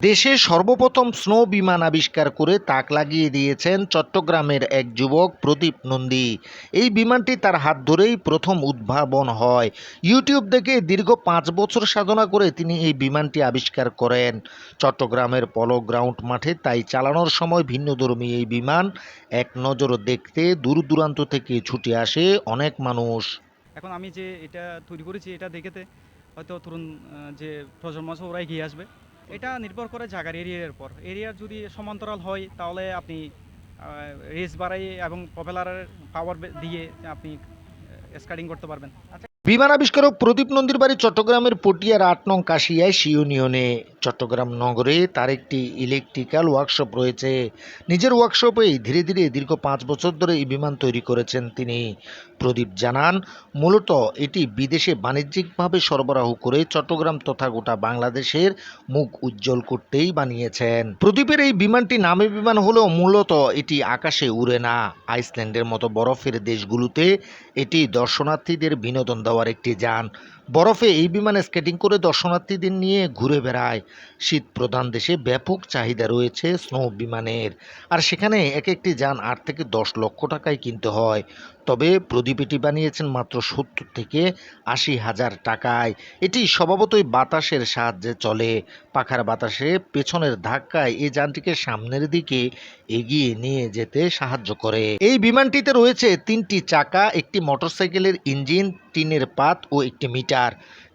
দেশে সর্বপ্রথম স্নো বিমান আবিষ্কার করে তাক লাগিয়ে দিয়েছেন চট্টগ্রামের এক যুবক প্রদীপ নন্দী। এই বিমানটি তার হাত ধরেই প্রথম উদ্ভাবন হয়। ইউটিউব দেখে দীর্ঘ পাঁচ বছর সাধনা করে তিনি এই বিমানটি আবিষ্কার করেন। চট্টগ্রামের পলো গ্রাউন্ড মাঠে তাই চালানোর সময় ভিন্নধর্মী এই বিমান এক নজর দেখতে দূর দূরান্ত থেকে ছুটে আসে অনেক মানুষ। এখন আমি যে এটা তৈরি করেছি এটা দেখেতে হয়তো তরুণ যে প্রজন্ম আছে এগিয়ে আসবে। এটা নির্ভর করে জায়গার এরিয়ার উপর। এরিয়ার যদি সমান্তরাল হয়, তাহলে আপনি রেস বাড়াই এবং পপুলারের পাওয়ার দিয়ে আপনি স্কাটিং করতে পারবেন। বিমান আবিষ্কারক প্রদীপ নন্দীর বাড়ি চট্টগ্রামের পটিয়ার আট নং কাশিয়ায় সি ইউনিয়নে। চট্টগ্রাম নগরে তার একটি ইলেকট্রিক্যাল ওয়ার্কশপ রয়েছে। নিজের ওয়ার্কশপেই ধীরে ধীরে দীর্ঘ পাঁচ বছর ধরে এই বিমান তৈরি করেছেন তিনি। প্রদীপ জানান, মূলত এটি বিদেশে বাণিজ্যিকভাবে সরবরাহ করে চট্টগ্রাম তথা গোটা বাংলাদেশের মুখ উজ্জ্বল করতেই বানিয়েছেন। প্রদীপের এই বিমানটি নামে বিমান হলেও মূলত এটি আকাশে উড়ে না। আইসল্যান্ডের মতো বরফের দেশগুলোতে এটি দর্শনার্থীদের বিনোদন দেওয়ার একটি যান বরফে এই বিমানে স্কেটিং করে দর্শনার্থীদের নিয়ে ঘুরে বেড়ায়। শীত প্রধান দেশে ব্যাপক চাহিদা রয়েছে স্নো বিমানের। আর সেখানে এক একটি যান আট থেকে দশ লক্ষ টাকায় কিনতে হয়। তবে প্রদীপ এটি বানিয়েছেন মাত্র সত্তর থেকে আশি হাজার টাকায়। এটি স্বভাবতই বাতাসের সাহায্যে চলে। পাখার বাতাসে পেছনের ধাক্কায় এই যানটিকে সামনের দিকে এগিয়ে নিয়ে যেতে সাহায্য করে। এই বিমানটিতে রয়েছে তিনটি চাকা, একটি মোটরসাইকেলের ইঞ্জিন, টিনের পাত ও একটি মিটার।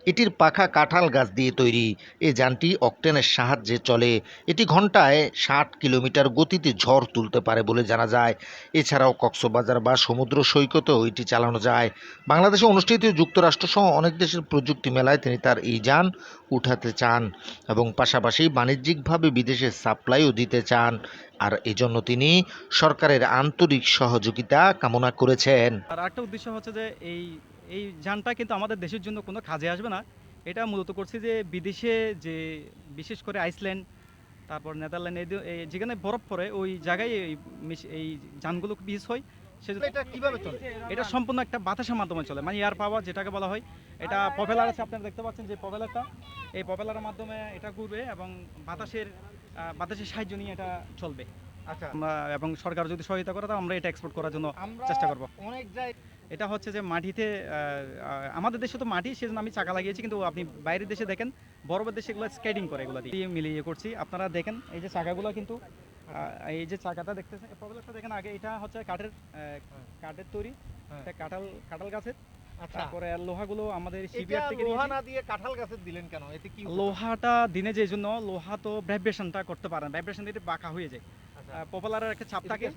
এটির পাখা কাঁঠাল গাছ দিয়ে তৈরি। এই যানটি অকটেনের সাহায্যে চলে। এটি ঘন্টায় ষাট কিলোমিটার গতিতে ঝড় তুলতে পারে বলে জানা যায়। এছাড়াও কক্সবাজার বা সমুদ্র সৈকতেও এটি চালানো যায়। বাংলাদেশে অনুষ্ঠিত যুক্তরাষ্ট্রসহ অনেক দেশের প্রযুক্তি মেলায় তিনি তার এই যান উঠাতে চান এবং পাশাপাশি বাণিজ্যিকভাবে বিদেশে সাপ্লাইও দিতে চান। আর এজন্য তিনি সরকারের আন্তরিক সহযোগিতা কামনা করেছেন। আর একটা উদ্দেশ্য হচ্ছে যে এই এই যানটা কিন্তু আমাদের দেশের জন্য কোনো কাজে আসবে না। এটা মূলত করছি যে বিদেশে যে বিশেষ করে আইসল্যান্ড তারপর নেদারল্যান্ড এই যেখানে বরফ পড়ে ওই জায়গায় এই এই যানগুলো বিষ হয়। সেজন্য এটা কীভাবে চলে? এটা সম্পূর্ণ একটা বাতাসের মাধ্যমে চলে মানে এয়ার পাওয়ার যেটাকে বলা হয়। এটা পপুলার আছে আপনারা দেখতে পাচ্ছেন যে পপুলারটা এই পপুলারের মাধ্যমে এটা ঘুরবে এবং বাতাসের বাতাসের সাহায্য নিয়ে এটা চলবে। আচ্ছা। আমরা এবং সরকার যদি সহায়তা করে তো আমরা এটা এক্সপোর্ট করার জন্য চেষ্টা করব। অনেক জায়গায় এটা হচ্ছে যে মাটিতে আমাদের দেশে তো মাটি সেজন্য আমি চাকা লাগিয়েছি কিন্তু আপনি বাইরের দেশে দেখেন বরফের দেশে এগুলো স্কেটিং করে এগুলো দিয়ে মিলিয়ে করছি। আপনারা দেখেন এই যে চাকাগুলো কিন্তু এই যে চাকাটা দেখতেছেন প্রবলেমটা দেখেন আগে এটা হচ্ছে কাঠের কাঠের তৈরি হ্যাঁ। এটা কাঁঠাল কাঁঠাল গাছের। আচ্ছা। তারপরে লোহাগুলো আমাদের এটা শিবিয়ার থেকে লোহা না দিয়ে কাঁঠাল গাছের দিলেন কেন? এতে কি লোহাটা দিনে যে জন্য লোহা তো ভাইব্রেশনটা করতে পারে না ভাইব্রেশন দিয়ে বাঁকা হয়ে যায়। আচ্ছা। পপুলারের একটা চাপ থাকে।